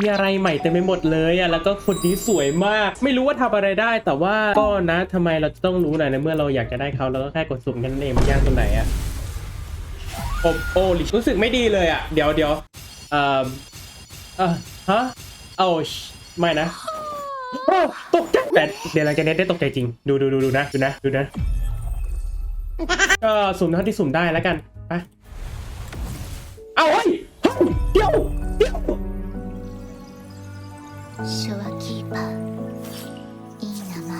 มีอะไรใหม่เต็มไปหมดเลยอะแล้วก็คนนี้สวยมาก ไม่รู้ว่าทำอะไรได้ แต่ว่าก็นะทำไมเราจะต้องรู้หน่อยในเมื่อเราอยากจะได้เขาเราก็แค่กดสุ่มกันเองมันยากตรงไหนอะโอ้โหรู้สึกไม่ดีเลยอะ เดี๋ยวเดี๋ยวเอ่อเอ่อฮะโอ้ชไม่นะตกใจแต่เดี๋ยวหลังจากนี้ได้ตกใจจริง ดูดูดูดูนะดูนะดูนะก็สุ่มเท่าที่สุ่มได้แล้วกันไปเอาเฮ้ยเฮ้ยเดี๋ยวเดี๋ยว ショアキーパーいい名前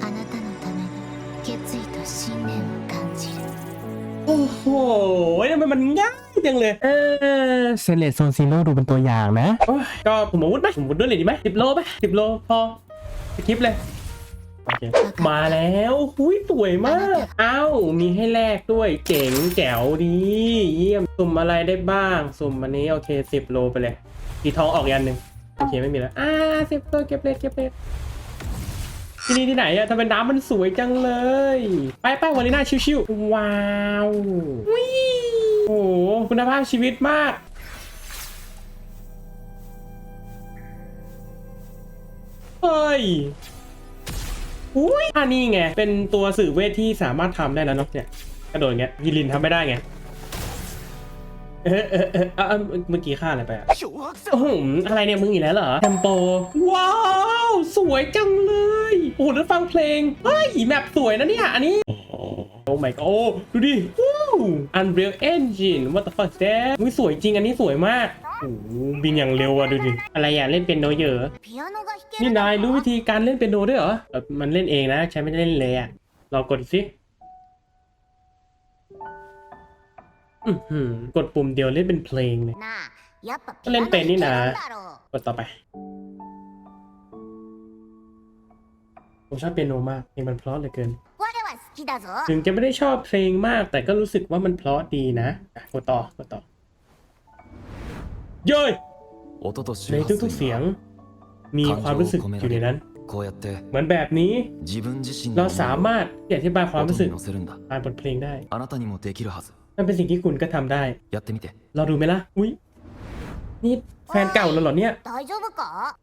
あなたのために決意と信念を感じる โอ้โหทำไมมันง่ายจังเลย เออเซเลตโซนซีโร่ดูเป็นตัวอย่างนะโอ้ยก็ผมอาวุธไหมผมอาวุธด้วยเลยดีไหมสิบโลไหมสิบโลพอสคลิปเลย โ อเคมาแล้วหุยสวยมากอ้าวมีให้แลกด้วยเจ๋งแจ๋วดี เยี่ยมสุ่มอะไรได้บ้าง สุ่มอันนี้โอเคสิบโลไปเลยสีทองออกอีกอันหนึ่งโอเคไม่มีแล้วอ่าสิบโลเก็บเลทเก็บเลทที่นี่ที่ไหนอะทำไมน้ำมันสวยจังเลย ไปไปวันนี้น่าชิวๆว้าววิโอ้โหคุณภาพชีวิตมากเฮ้ย อุ้ยอันนี้ไง เป็นตัวสื่อเวทที่สามารถทำได้แล้วเนาะเนี่ยกระโดดอย่างเงี้ยยิลินทำไม่ได้ไงเออเออเอออะอะเมื่อกี้ค่าอะไรไปอะ漂白โอ้โหอะไรเนี่ยมึงอีกแล้วเหรอเทมโป ว้าว สวยจังเลย โอ้โหแล้วฟังเพลง เฮ้ย แมปสวยนะเนี่ย อันนี้โอ้ my god โอ้ดูดิว้าว Unreal Engine what the fuck is that อุ๊ยสวยจริง อันนี้สวยมาก โอ้โหบินอย่างเร็วอะดูดิ อะไรอ่ะ เล่นเป็นโนเยอะ ピアノが弾け นี่ る นายรู้วิธีการเล่นเปียโนด้วยเหรอเอ่อมันเล่นเองนะใช้ไม่ได้เล่นเลยอะลองกดดูสิอือหือกดปุ่มเดียวเล่นเป็นเพลงเลย なあやっぱピ เล่น アノ เป็ 弾 น け นี่ るん นะ だろう กดต่อไปผมชอบเปียโนมากเพลงมันเพราะเหลือเกิน 我は好きだぞ ถึงจะไม่ได้ชอบเพลงมาก แต่ก็รู้สึกว่ามันเพราะดีนะกดต่อกดต่อเย้ยในทุกๆเสียง มีความรู้สึกอยู่ในนั้นเหมือนแบบนี้ เราสามารถอธิบายความรู้สึกผ่านบทเพลงได้มันเป็นสิ่งที่คุณก็ทำได้เราดูไหมล่ะอุ้ยนี่ แฟนเก่าแล้วเหรอเนี่ย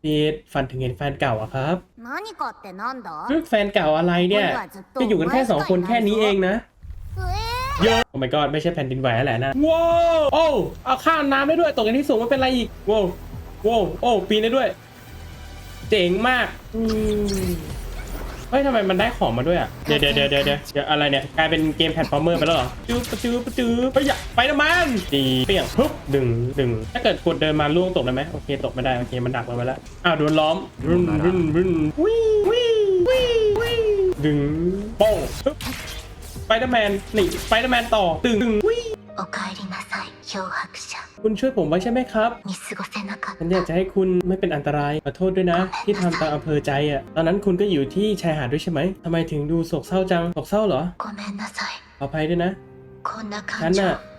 นี่ฝันถึงเห็นแฟนเก่าอะครับแฟนเก่าอะไรเนี่ยจะอยู่กันแค่สองคนแค่นี้เองนะเยอะโอ้ my god ไม่ใช่แผ่นดินไหวแหละนะว้าวโอ้เอาข้ามน้ำได้ด้วยตกกันที่สูงมันเป็นอะไรอีกว้าวว้าวโอ้ปีนได้ด้วย เจ๋งมากอื เฮ้ยทำไมมันได้ของมาด้วยอะ เดี๋ยวเดี๋ยวเดี๋ยวเดี๋ยวเดี๋ยวอะไรเนี่ย กลายเป็นเกมแพลตฟอร์มเมอร์ไปแล้วเหรอจื๊อปะจื๊อปะจื๊อไปอย่าไปนะมันดีเปี้ยงปุ๊บดึงดึง ถ้าเกิดกดเดินมาล่วงตกได้ไหมโอเคตกไม่ได้โอเคมันดักเราไว้แล้วอ้าวโดนล้อมรุนรุนรุนวิ่งวิ่งวิ่งวิ่งดึงโป้งปึ๊บ ไปเดอร์แมนนี่สไปเดอร์แมนต่อตึงตึงวิ่ง おかえりなさい漂白者 คุณช่วยผมไว้ใช่ไหมครับ 見過ごせなかっ ฉันอยากจะให้คุณไม่เป็นอันตราย ขอโทษด้วยนะ ที่ทำตามอำเภอใจอ่ะ ตอนนั้นคุณก็อยู่ที่ชายหาดด้วยใช่ไหมทำไมถึงดูโศกเศร้าจังโศกเศร้าเหรอ たごめんなさい ขออภัยด้วยนะ こんな ฉัน 感情 น่ะ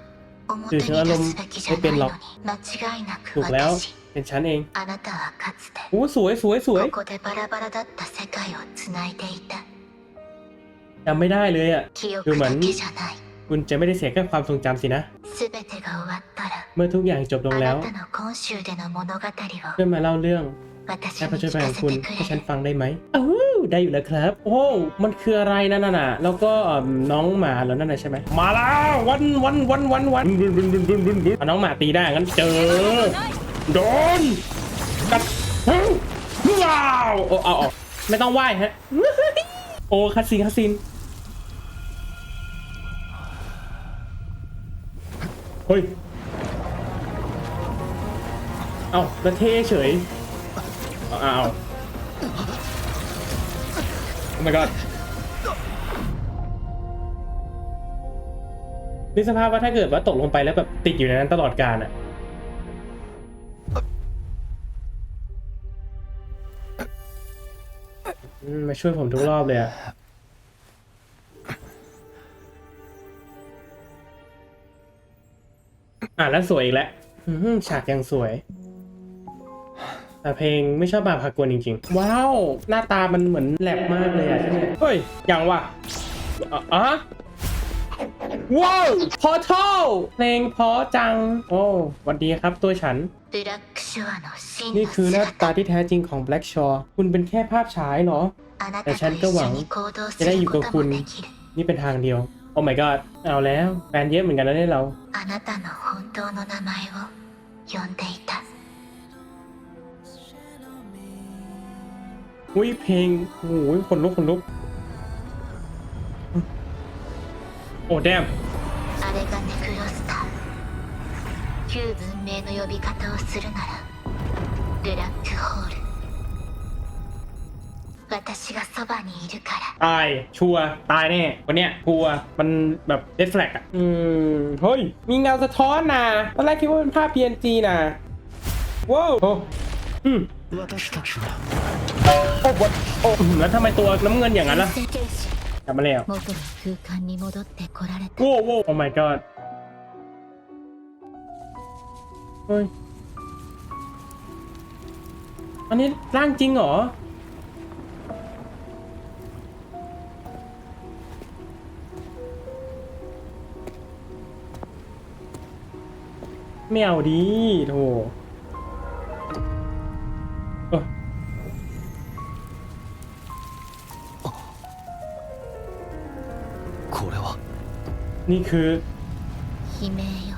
表に出すべきじゃないのに間違いなく ถูกแล้ว 私 เป็นฉันเอง あなたはかつて โอ้สวยสวยสวย ここでバラバラだった世界をつないでいた จำไม่ได้เลยอะคือเหมือนคุณจะไม่ได้เสียแค่ความทรงจำสินะ เมื่อทุกอย่างจบลงแล้วเพื่อมาเล่าเรื่องแค่เปิช่วยแบ่งคุณให้ฉันฟังได้ไหมอ้ได้อยู่แล้วครับ โอ้ มันคืออะไรนั่นน่ะ แล้วก็น้องหมาแล้วนั่นน่ะใช่ไหม มาแล้ววันวันวันวันวันน้องหมาตีได้งั้นเจอ โดนกัดว้าวเอาเอาไม่ต้องไหว้ฮะ โอ้คัดซีนคัดซีนเฮ้ย เอาแล้วเท่เฉยเอาเอาเอา Oh my god นี่สภาพว่าถ้าเกิดว่าตกลงไปแล้วแบบติดอยู่ในนั้นตลอดกาลอะ อืมมาช่วยผมทุกรอบเลยอะอะแล้วสวยอีกแล้วอื้อหือฉากยังสวย แต่เพลงไม่ชอบบาพากวนจริงๆ ว้าว หน้าตามันเหมือนแลบมากเลยอะใช่ไหมเฮ้ย ยังวะอะอะ ว้าวพอทัลเพลงเพราะจัง โอ้สวัสดีครับตัวฉัน ブラックショアの真 นี่ の คือหน้าตา 姿 ที่แท้จริงของ Black Shore คุณเป็นแค่ภาพฉายเหรอ あな แต่ た ฉัน と ก็ 一 หวั 緒 ง に行動す จะได้อ る ยู่ こ กับ と คุณ もできる นี่เป็นทางเดียว โอ้ my god เอาแล้วแฟนเยอะเหมือนกันนะเนี่ยเรา あなたの本当の名前を呼んでいた อุ้ยเพลงโอ้ยขนลุกขนลุก โอ้แดม あれがネクロスター旧文明の呼び方をするならブラックホール私がそばにいるから ตาย ชัวร์ตายแน่วันเนี้ยชัวร์มันแบบเ d ดแฟลกอ่ะ อืม เฮ้ย มีเงาสะท้อนนะตอนแรกคิดว่าเป็นภาพ PNG นะว้าวโอ้อืม 私たちは โอ้what โอ้อืมแล้วทำไมตัวน้ำเงินอย่างนั้นล่ะ 天聖剣士 กลับมาแล้ว 元の空間に戻ってこられた โว้วโว้วโอ้ my god เฮ้ย อันนี้ร่างจริงเหรอ ไม่เอาดีโถ นี่คือ 悲鳴よ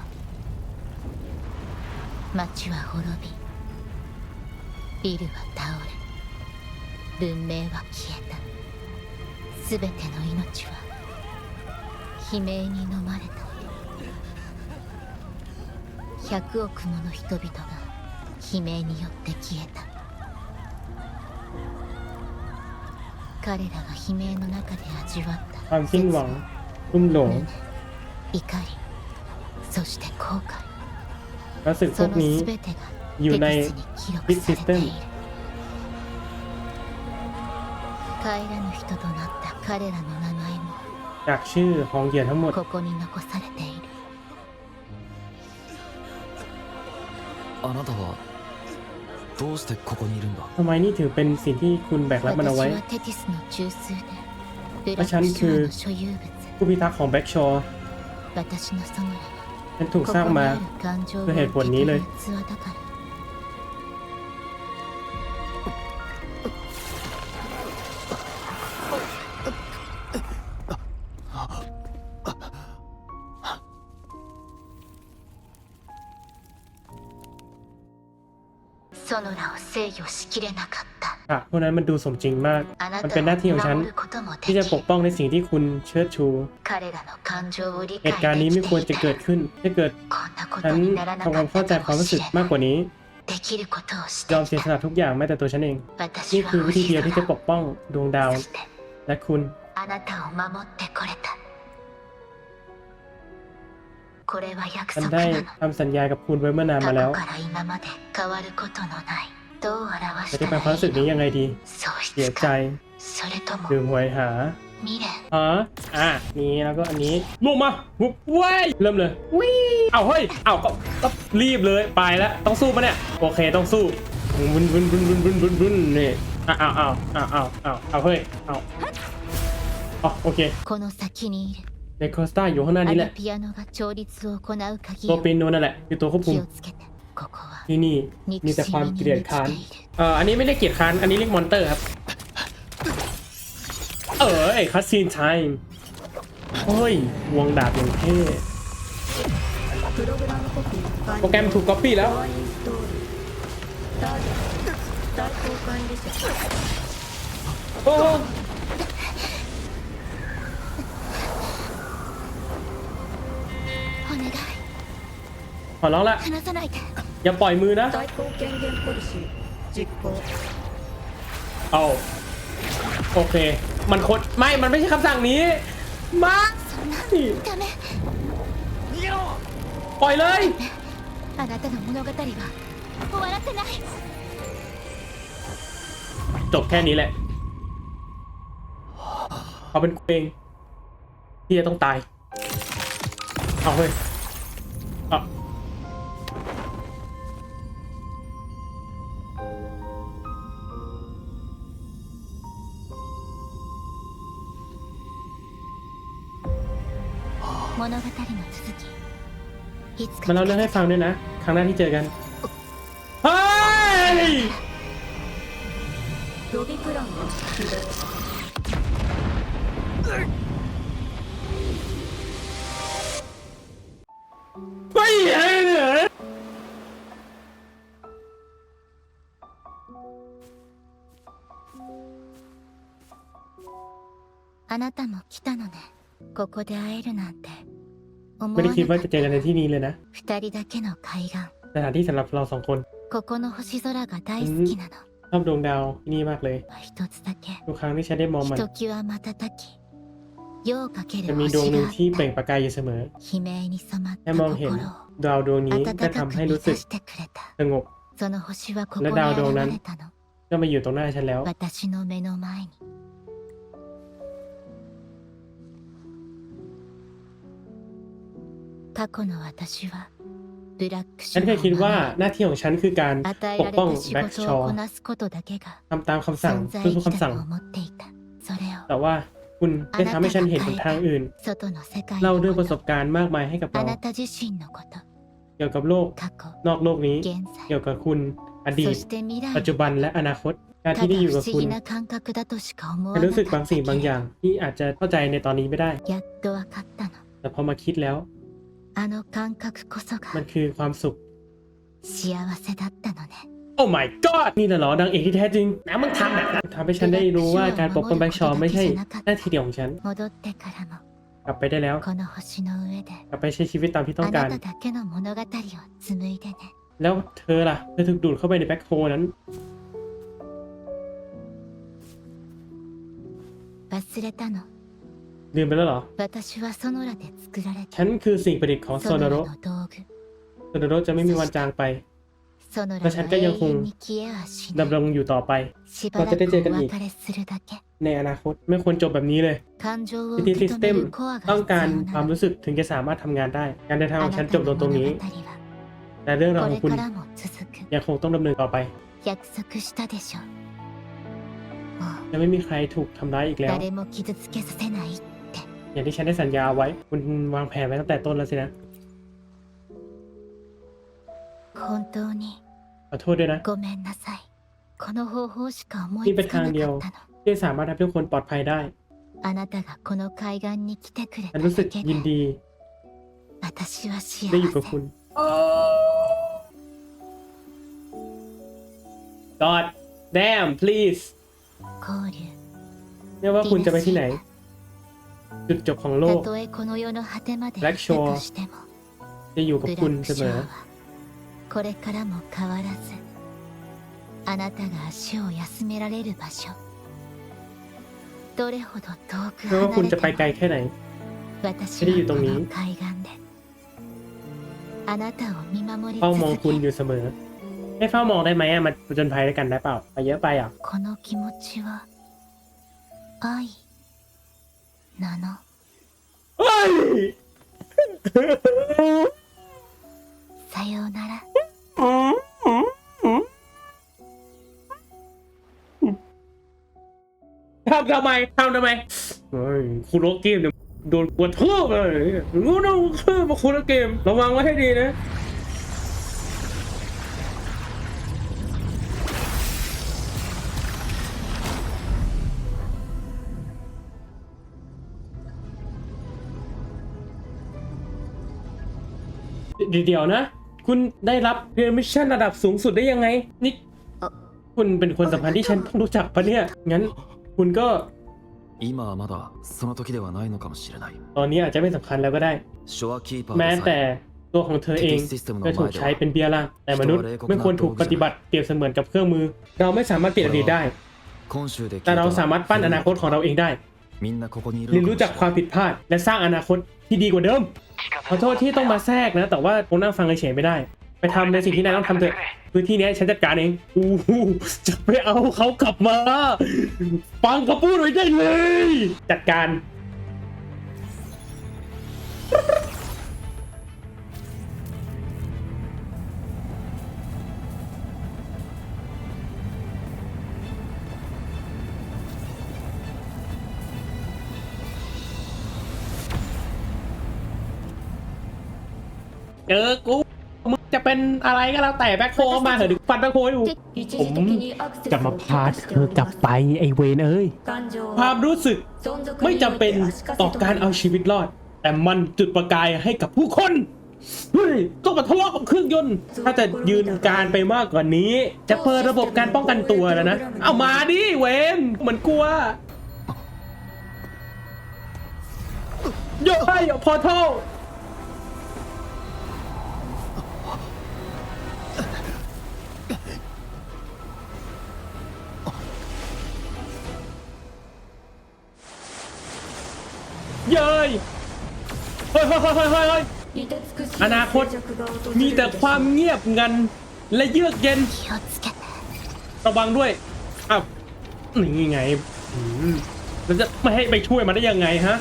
町は滅びビルは倒れ文明は消えた全ての命は悲鳴に飲まれた100億もの人々が悲鳴によって消えた彼らが悲鳴の中で味わっ ควา た มสิ้นหวังรุ่มหลง 怒りそして後悔 รู้สึกพ そ ว の กนี้ 全てが อยู่ใน テキスに記録されている帰らぬ人となった彼らの名前も จากชื่อของเหยื่อทั้งหมด ここに残されているあなたはどうしてここにいるんだ ทำไมนี่ถือเป็นสิ่งที่คุณแบกรับมันเอาไว้ 私はテティスの中枢でブラッ 私クショアのคือ所有物 ผู้พิทักษ์ของแบ็กชอร์ 私のソムラは ฉันถูก ここ สร้าง に มา ある感情を ด้วยเหตุผลนี้เลย 受け取る器だから ソノラを制御しきれなかった ฉากพวกนั้นมันดูสมจริงมาก มันเป็นหน้าที่ของฉัน ที่จะปกป้องในสิ่งที่คุณเชิดชู เหตุการณ์นี้ไม่ควรจะเกิดขึ้น ถ้าเกิดฉันทำความเข้าใจความรู้สึกมากกว่านี้ยอมเสียสละทุกอย่างแม้แต่ตัวฉันเอง นี่คือวิธีเดียวที่จะปกป้องดวงดาว และคุณฉันได้ทำสัญญากับคุณไว้เมื่อนานมาแล้ว ปฏิบัติความรู้สึกนี้ยังไงดีเสียใจดื่มหวยหาฮะอะนี้แล้วก็อันนี้ลงมาวุบว้ยเริ่มเลยวิเอาเฮ้ยเอาก็ก็รีบเลยไปแล้วต้องสู้ปะเนี่ยโอเคต้องสู้วุ้นวุ้นวุ้นวุ้นวุ้นวุ้นวุ้นนี่อ้าวอ้าวอ้าวอ้าวอ้าวอ้าวเอาเฮ้ยเอาโอเคเลคอสตาอยู่ข้างหน้านี้แหละตัวเปียโนนั่นแหละคือตัวควบคุม ที่นี่มีแต่ความเกลียดค้านเอออันนี้ไม่ได้เกลียดค้านอันนี้เรียกมอนเตอร์ครับ เออไอคัสซีนไทม์เฮ้ยวงดาบอย่างเท่โปรแกรมถูกก๊อปปี้แล้วโอ้ขอร้องละ อย่าปล่อยมือนะเอาโอเค มันโคตรไม่ มันไม่ใช่คำสั่งนี้ มาปล่อยเลยจบแค่นี้แหละเขาเป็นเองที่จะต้องตาย เอาเฮ้ย มาเล่าเรื่องให้ฟังด้วยนะ ครั้งหน้าที่เจอกันเฮ้ย ロビプランを起動 ไม่เห็นเหรอ あなたも来たのねここで会えるなんて 思 ไม่ わ ได้ な คิด か ว่า っ จะเจอกันในที่นี้เลยนะ た二人だけの海岸 สถานที่สำหรับเราสองคน ここの星空が大好きなの、 ชอบดวงดาวที่นี่มากเลย 一つだけ ทุกครั้งที่ฉันได้มองมัน ひときわ瞬き夜をかけ จะ る มีดวง 星 หนึ่ง があ ที่ っ เปล่ง た ประกายอยู่เสมอ 悲鳴に染まっ แค่ た มองเห็น 心を ดาวดวงนี้ 温 ก็ か ทำ く ให้ 満 รู้สึก たしてくれた สงบ その星はここにและดาวดวงนั้น 現れたの ก็มาอยู่ตรงหน้าฉันแล้ว 私の目の前に 過去の私はブラックシ ฉั ョ นเคยคิด ーを ว่า 守り หน้าที่ของฉันคือการ 与え ป ら ก れ ป้อง た仕 แบ็ก 事 ชอ を ว์ こなすことだけが ทำตามคำสั่ง 存在 ทุกๆ 意義 คำสั่ง だと思っていたそれを แต่ว่าคุณได้ทำให้ฉันเห็นหนทางอื่น 外の世界 เล่า の เรื่อง こ ประส と บการณ์มากมายให้กับ あ เรา なた自身のこと เกี่ยวกับโลก 過去 นอกโลกนี้ 現 เกี่ยวกับคุณ อดี 在 ต そして未来 ปัจจุบันและอนาคต การ た ที่ได้ だ อยู่ 不 กับ 思 คุณ 議な感覚だとしか思わ ฉัน な รู้สึก か บาง った สิ่งบางอ け ย่าง ที่อาจจะเข้าใจในตอนนี้ไม่ได้ どやっとわかったの แต่พอมาคิดแล้ว あの感覚こそ มั が นคือความสุข 幸せだったのね โอ้ my god นี่น่ะเหรอนางเอกที่แท้จริงนะมึงทำแบบนั้นทำให้ฉันได้รู้ว่าการปกป้องแบ็กชอว์ไม่ใช่หน้าที่เดียวของฉัน 戻ってからも กลับไปได้แล้ว この星の上で กลับไปใช้ชีวิตตามที่ต้อ あ งการ なただけの物語を紡いでね แล้วเธอล่ะ เธอถูกดูดเข้าไปในแบ็คโฮนั้น 忘れたの ลืมไปแล้วเหรอ ฉันคือสิ่งประดิษฐ์ของโซโนโรโซโนโรจะไม่มีวันจางไปและฉันก็ยังคงดำรงอยู่ต่อไปเราจะได้เจอกันอีก ในอนาคตไม่ควรจบแบบนี้เลยพิธีซิสเต็มต้องการความรู้สึกถึงจะสามารถทำงานได้ การเดินทางของฉันจบลงตรงนี้ แต่เรื่องราวของคุณ ยังคงต้องดำเนินต่อไปจะไม่มีใครถูกทำร้ายอีกแล้ว อย่างที่ฉันได้สัญญาไว้ คุณวางแผนไว้ตั้งแต่ต้นแล้วสินะ 本当に ขอโทษด้วยนะ ごめんなさいこの方法しか思いนี่เป็น つか ทาง な เดียว かったの ที่สามารถทำให้ทุกคนปลอดภัยได้ あなたがこの海岸に来てくれ ฉั た นรู้สึก だけ ยิน で ดี 私は幸 ได้อยู่กับ せ คุณ God damn please 交流 ไม่ว่าคุณจะไปที่ไหน จุดจบของโล た ก とえこの世の果てまで Black 行ったと Shore しても จะอยู่กับ ブラ คุณ ック เส ショ ม ー อ はこれからも変わらずあなたが足を休められる場所どれほど遠く ไม่ว่าคุณ 離れ จะไปไกล ても แค่ไหน 私 ไม่ได้อยู่ตร は ง こ นี้ の海岸であなたを見守り เฝ้ามอง 続 คุณอ け ยู่เสมอ ให้เฝ้ามองได้ไหมอะมาผจนภัยด้วยกันได้เปล่า ไปเยอะไปอ่ะ この気持ちは愛 なの เฮ้ย さようなら ทำทำไมทำทำไมเฮ้ยคุณโรเกมเนี่ยโดนกวนทั่วเลยรู้นะว่าคือมาคุณโรเกม ระวังไว้ให้ดีนะ เดี๋ยวนะ คุณได้รับเรียนมิชชั่นระดับสูงสุดได้ยังไง นี่คุณเป็นคนสำคัญที่ฉันต้องรู้จักปะเนี่ย งั้น คุณก็ 今はまだその時ではないのかもしれない ตอนนี้อาจจะไม่สำคัญแล้วก็ได้ ショアキーパー แม้ でさ แต่ え ตัวของเธอเองจะถูกใช้เป็นเบี้ยล่าง แต่มนุษย์ไม่ควรถูกปฏิบัติเปรียบเสมือนกับเครื่องมือ เราไม่สามารถเปลี่ยนอดีตได้ 今週で聞い แต่ た เราสามารถปั้นอนาคตของเราเองได้ みんなここにいる เรียน の รู้ か จัก もし ความ れない ผิดพลาด และสร้างอนาคตที่ดีกว่าเดิม ขอโทษที่ต้องมาแทรกนะ แต่ว่าผมนั่งฟังเฉยไม่ได้ ไปทำในสิ่งที่นายต้องทำเถอะพื้นที่นี้ฉันจัดการเองอู้จะไปเอาเขากลับมา ฟังเขาพูดไว้ได้เลย จัดการ เจอกูมึงจะเป็นอะไรก็แล้วแต่แบ็คโฮมาเถอะดิฟันแบ็คโฮให้ดูผมจะมาพาเธอกลับไปไอเวนเอ้ยความรู้สึกไม่จำเป็นต่อการเอาชีวิตรอด แต่มันจุดประกายให้กับผู้คนต้องมาทะเลาะกับเครื่องยนต์ ถ้าจะยืนการไปมากกว่านี้ จะเปิดระบบการป้องกันตัวแล้วนะ เอามาดิเวนเหมือนกลัวโย่ไอพอเท่า อนาคตมีแต่ความเงียบงันและเยือกเย็น ระวังด้วยอ้าวนี่ไงเราจะไม่ให้ไปช่วยมันได้ยังไงฮะ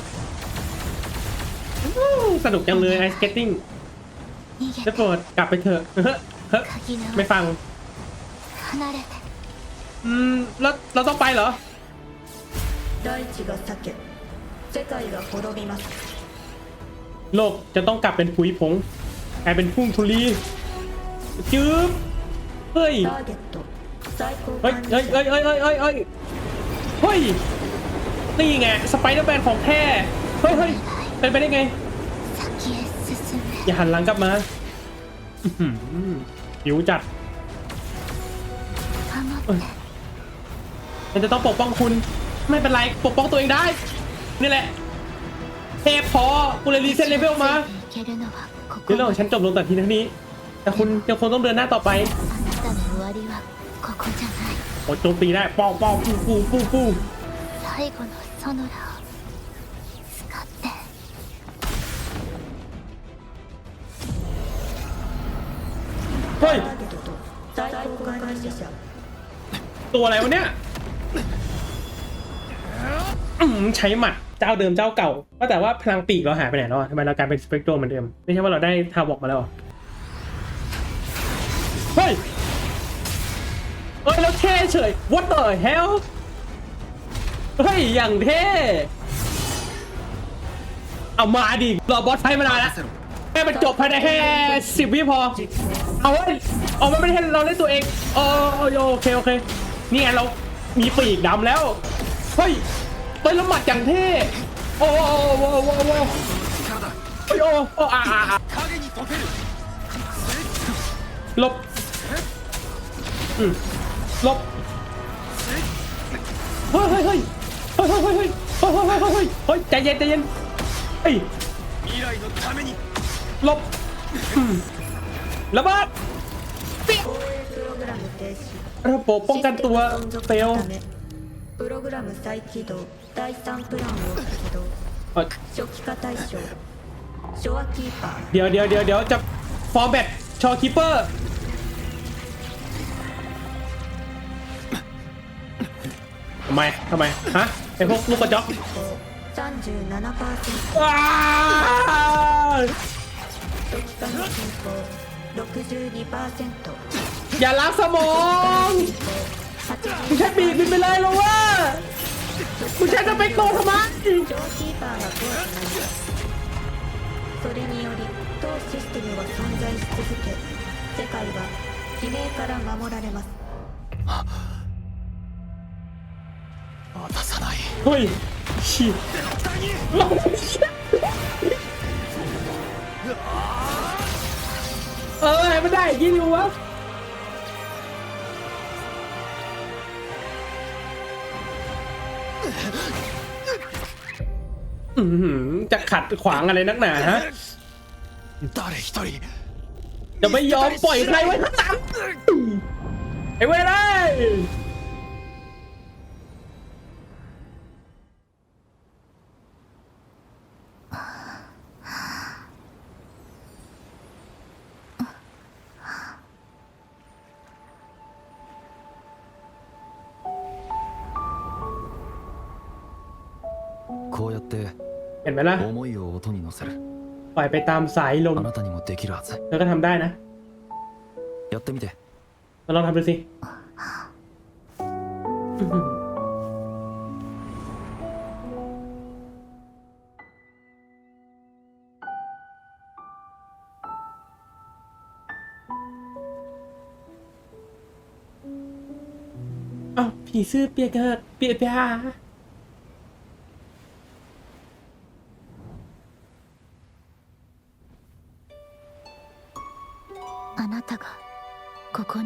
สนุกจังเลยไอสเก็ตติ้งจะโปรดกลับไปเถอะเฮ้ไม่ฟังอืมแล้วเราต้องไปเหรอ โลกจะต้องกลับเป็นปุ๋ยผงกลายเป็นพุ่งทุลีจืบยเฮ้ยเฮ้ยเฮ้ยเฮ้ยเฮ้ยเฮ้ยเฮ้ยนี่ไงสไปเดอร์แมนของแท้เฮ้ยเฮ้ยเป็นไปได้ไง อย่าหันหลังกลับมาหิวจัดมันจะต้องปกป้องคุณ ไม่เป็นไร ปกป้องตัวเองได้ นี่แหละ เทพพอกูเลยรีเซ็ตเลเวลมาเรื่องของฉันจบลงแต่ทียงเท่นี้ แต่คุณยังคงต้องเดินหน้าต่อไปโอ้โจมตีได้ป้องป้องปูปูปูปูตัวอะไรวะเนี่ย ใช้หมัดเจ้าเดิมเจ้าเก่าว่าแต่ว่าพลังปีกเราหายไปไหนแล้วอะทำไมเรากลายเป็นสเปกโตรเหมือนเดิม ไม่ใช่ว่าเราได้ทาวอกมาแล้วเหรอเฮ้ยเฮ้ยแล้วเท่เฉย what the hell เฮ้ย อย่างเท่ เอามาดิ รอบอสไฟมานานแล้วแค่มันจบภายในแค่สิบวิพอ เอาเว้ยเอามันไม่ได้ให้เราเล่นตัวเองเออเออโอเค โอเค นี่ไงเรามีปีกดำแล้ว เฮ้ย เฮ้ยแล้วหมัดอย่างเท่ โอ้โหโอ้โหโอ้โหโอ้โหเฮ้ยโอ้โอ้อ่าอ่าอ่า 影に溶ける หลบอืมหลบ เฮ้ยเฮ้ยเฮ้ยเฮ้ยเฮ้ยเฮ้ยเฮ้ยเฮ้ยเฮ้ยเฮ้ยเฮ้ยเฮ้ยใจเย็นใจเย็นเฮ้ย 未来のために หลบอืมระเบิด 防衛プログラム停止 ระบบป้องกันตัว システム存続 เฟล のためプログラム再起動 第3プランを起動 เอ้ย 初期化対象ショアキーパー เดี๋ยวเดี๋ยวเดี๋ยวเดี๋ยวจะฟอร์แบตชอคิปเปอร์ทำไมทำไม ฮะไอพวกลูกกระจอก 37% อ้าว 初期化の進行62% อย่าล้างสมองมึงใช้ปีกบินไปเลยเหรอ วะมึงใช้สเปกโตทำไม ショアキーパーが怖くなりますそれにより当システムは存在し続け世界は悲鳴から守られます渡さない เฮ้ยฉีดเออให้มันได้อย่างนี้ดิวะ อื้อหือจะขัดขวางอะไรนักหนาฮะ 誰一人 จะไม่ยอมปล่อยใครไว้ข้างหลังไอ้เว้ยเลย เห็นไหมล่ะปล่อยไปตามสายลมあなたแล้วก็ทำได้นะやมาลองทำดูสิอ้าวผีซื้อเปียกเกิดเปียกเปียก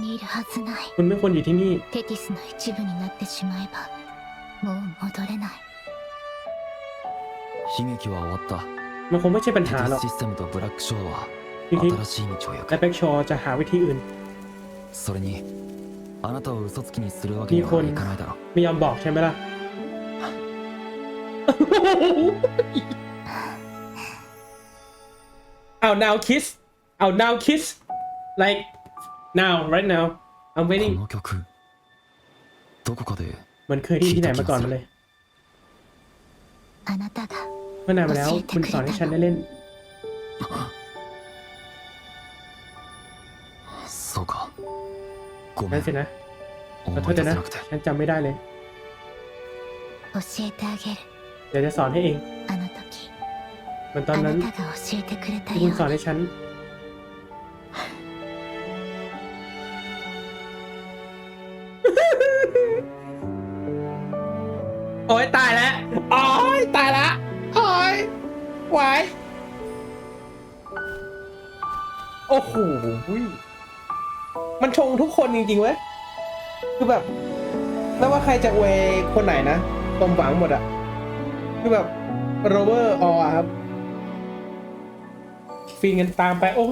にいるはずない คุณไม่ควรอยู่ที่นี่ テティスの一部になってしまえばもう戻れない悲劇は終わった มันคงไม่ใช่ปัญ テ หา ティ หรอก スシステムとブラックショーは พี่คิด 新しい道を行 และ く แบ็กชอจะหาวิธีอื่น それにあなたを嘘つきにするわけにはいかないだろう ไม่ยอมบอกใช่ไหมล่ะ เอา now kiss เอา now kiss like now right now I'm こ waiting の曲どこかで เหมันเคยได้ยินที่ไหนมาก่อนมาเลย あなたが เมื่อนานมาแล้ว คุณสอนให้ฉันได้เล่น そうかごめ นั่ ん นสินะ ขอ 思 โท い ษ 出 ด้วย せ นะ なくて ฉันจำไม่ได้เลย 教えてあげる เดี๋ยวจะสอนให้เอง あの時 เหมือนตอน あ นั้น なたが教えてくれた ที่ よ คุณ う สอน に ให้ฉัน โอ้ยตายแล้วโอ้ยตายละโอ้ยไหวโอ้โหมันชงทุกคนจริงๆเว้ย คือแบบไม่ว่าใครจะอวยคนไหนนะสมหวังหมดอะคือแบบโรเวอร์ออะครับฟีนกันตามไป โอ้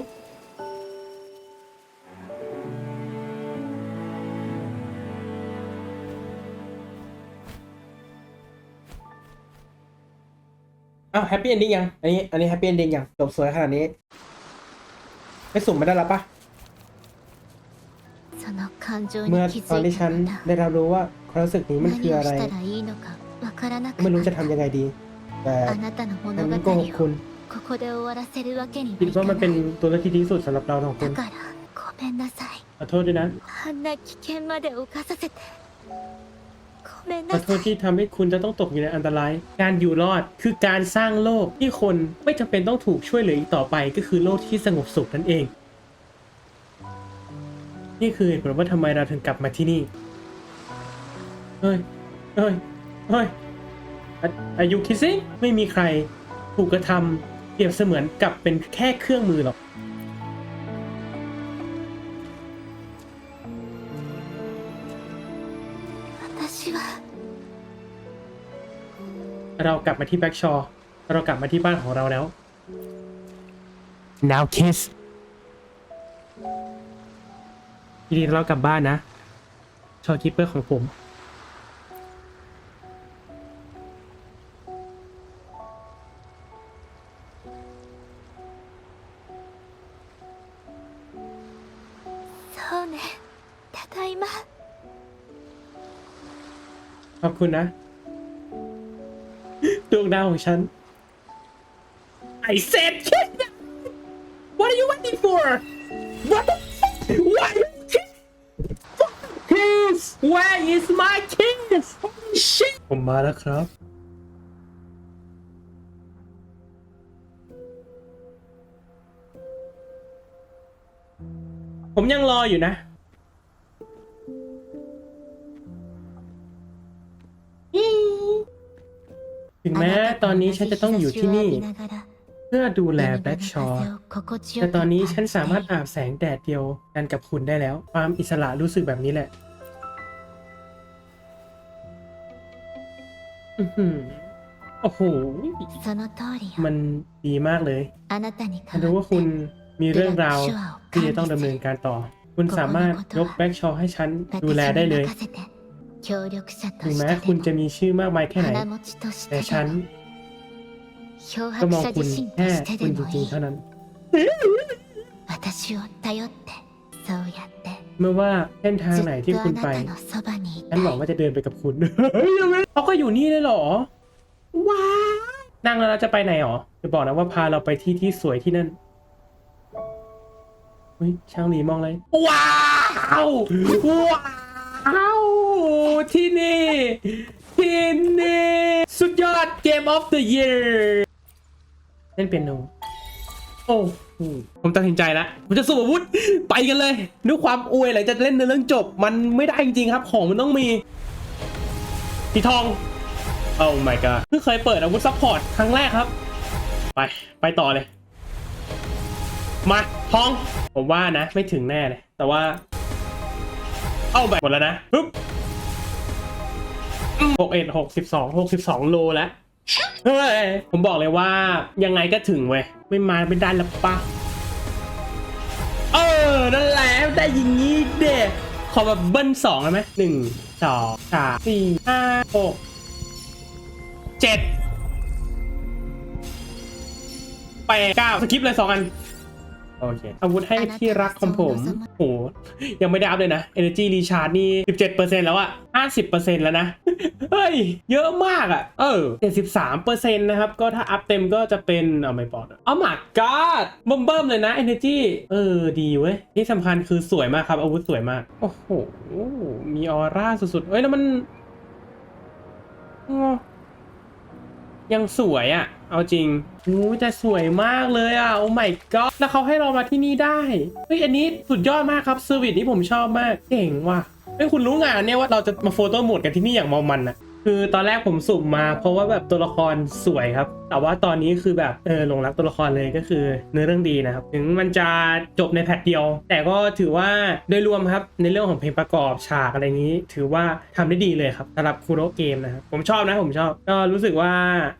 อ้าวแฮปปี้เอนดิ้งยัง อันนี้ อันนี้แฮปปี้เอนดิ้งยังจบสวยขนาดนี้ไม่สุ่มม่ได้แล้วปะเมื่อตอนที่ฉันได้รับรู้ว่าความรู้สึกนี้มันคืออะไร ไม่รู้จะทำยังไงดี แต่ฉันโขอบคุณคิดว่ามันเป็นตัวเลือกที่ดีสุดสำหรับเราสองคนขอโทษด้วยนะ ขอเป็นะโทษที่ทำให้คุณจะต้องตกอยู่ในอันตราย การอยู่รอดคือการสร้างโลกที่คนไม่จำเป็นต้องถูกช่วยเหลืออีกต่อไป ก็คือโลกที่สงบสุขนั่นเอง นี่คือเหตุผลว่าทำไมเราถึงกลับมาที่นี่ เฮ้ย เฮ้ย เฮ้ยอายุคิดซิไม่มีใครถูกกระทำเปรียบเสมือนกับเป็นแค่เครื่องมือหรอก เรากลับมาที่แบ็กชอร์เรากลับมาที่บ้านของเราแล้ว now kiss ทีนี้เรากลับบ้านนะ ชอคิปเปอร์ของผม そうねただいま ขอบคุณนะ ดวงดาวของฉัน I said kiss What are you waiting for What the Why Kiss Where is my kiss Holy shit ผมมาแล้วครับ ผมยังรออยู่นะ ตอนนี้ฉันจะต้องอยู่ที่นี่ เพื่อดูแลแบล็กชอร์แต่ตอนนี้ฉันสามารถอาบแสงแดดเดียวกันกับคุณได้แล้ว ความอิสระรู้สึกแบบนี้แหละโอ้โห มันดีมากเลยฉันรู้ว่าคุณมีเรื่องราวที่จะต้องดำเนินการต่อ คุณสามารถยกแบ็กชอให้ฉันดูแลได้เลยถึงแม้คุณจะมีชื่อมากมายแค่ไหน แต่ฉัน ก็มองคุณแค่คุณจริงๆเท่านั้นไม่ว่าเส้นทางไหนที่คุณไปฉันหวังว่าจะเดินไปกับคุณเขาก็อยู่นี่เลยเหรอ ว้านั่งแล้วเราจะไปไหนหรอจะบอกนะว่าพาเราไปที่ที่สวยที่นั่นเฮ้ยช่างหนีมองเลย ว้าวว้าวที่นี่ที่นี่สุดยอดเกมออฟเดอะเยียร์ เล่นเปียโนโอ้อืมผมตัดสินใจแล้วผมจะสู้อาวุธ ไปกันเลยด้วยความอวยหลังจากเล่นในเรื่องจบ มันไม่ได้จริงๆครับ ของมันต้องมีสีทองโอ้ my god เพิ่งเคยเปิดอาวุธซัพพอร์ตครั้งแรกครับ ไป ไปต่อเลย มาทอง ผมว่านะ ไม่ถึงแน่เลย แต่ว่า เอาไปหมดแล้วนะปึ๊บหกเอ็ดหกสิบสองหกสิบสองโลแล้ว เฮ้ย ผมบอกเลยว่ายังไงก็ถึงเว้ย ไม่มาไม่ได้ละปะเออ นั่นแหละได้อย่างงี้เด็กขอแบบเบิ้ลสองได้ไหมหนึ่งสองสามสี่ห้าหกเจ็ดแปดเก้าสกิปเลยสองอัน โอเค อาวุธให้ที่รักของผมโหยังไม่ได้อัพเลยนะ Energy Recharge นี่ 17%แล้วอะ50%แล้วนะ เฮ้ย เยอะมากอะเออ 73%นะครับ ก็ถ้าอัพเต็มก็จะเป็นเอาไม่บอกเอาหมากกาดเบิ่มๆเลยนะ Energy เออ ดีเว้ย ที่สำคัญคือสวยมากครับ อาวุธสวยมาก โอ้โห มีออร่าสุดๆเอ้ย แล้วมันอ้อ ยังสวยอะเอาจริงโอ้แต่สวยมากเลยอะโอ้ my god แล้วเขาให้เรามาที่นี่ได้ เฮ้ย อันนี้สุดยอดมากครับเซอร์วิสนี้ผมชอบมาก เก่งว่ะเฮ้ยคุณรู้งานเนี่ยว่าเราจะมาโฟโต้โหมดกันที่นี่อย่างมอมันอะคือตอนแรกผมสุ่มมาเพราะว่าแบบตัวละครสวยครับ แต่ว่าตอนนี้คือแบบเออหลงรักตัวละครเลยก็คือเนื้อเรื่องดีนะครับ ถึงมันจะจบในแพทเดียว แต่ก็ถือว่าโดยรวมครับในเรื่องของเพลงประกอบฉากอะไรนี้ ถือว่าทำได้ดีเลยครับสำหรับคูโรเกมนะครับผมชอบนะผมชอบ ก็รู้สึกว่า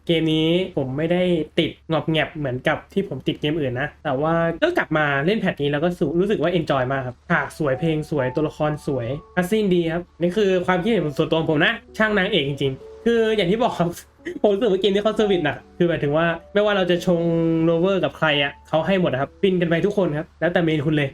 เกมนี้ผมไม่ได้ติดงอบแงบเหมือนกับที่ผมติดเกมอื่นนะ แต่ว่าก็กลับมาเล่นแพทนี้แล้วก็สูรู้สึกว่าเอนจอยมากครับฉากสวยเพลงสวยตัวละครสวยคัสซินดีครับนี่คือความคิดเห็นส่วนตัวของผมนะ ช่างนางเอกจริงๆ คืออย่างที่บอกครับ ผมรู้สึกว่าเกมนี้เขาเซอร์วิสหนักคือหมายถึงว่าไม่ว่าเราจะชงโรเวอร์กับใครอะเขาให้หมดนะครับ ปินกันไปทุกคนครับ แล้วแต่เมนคุณเลย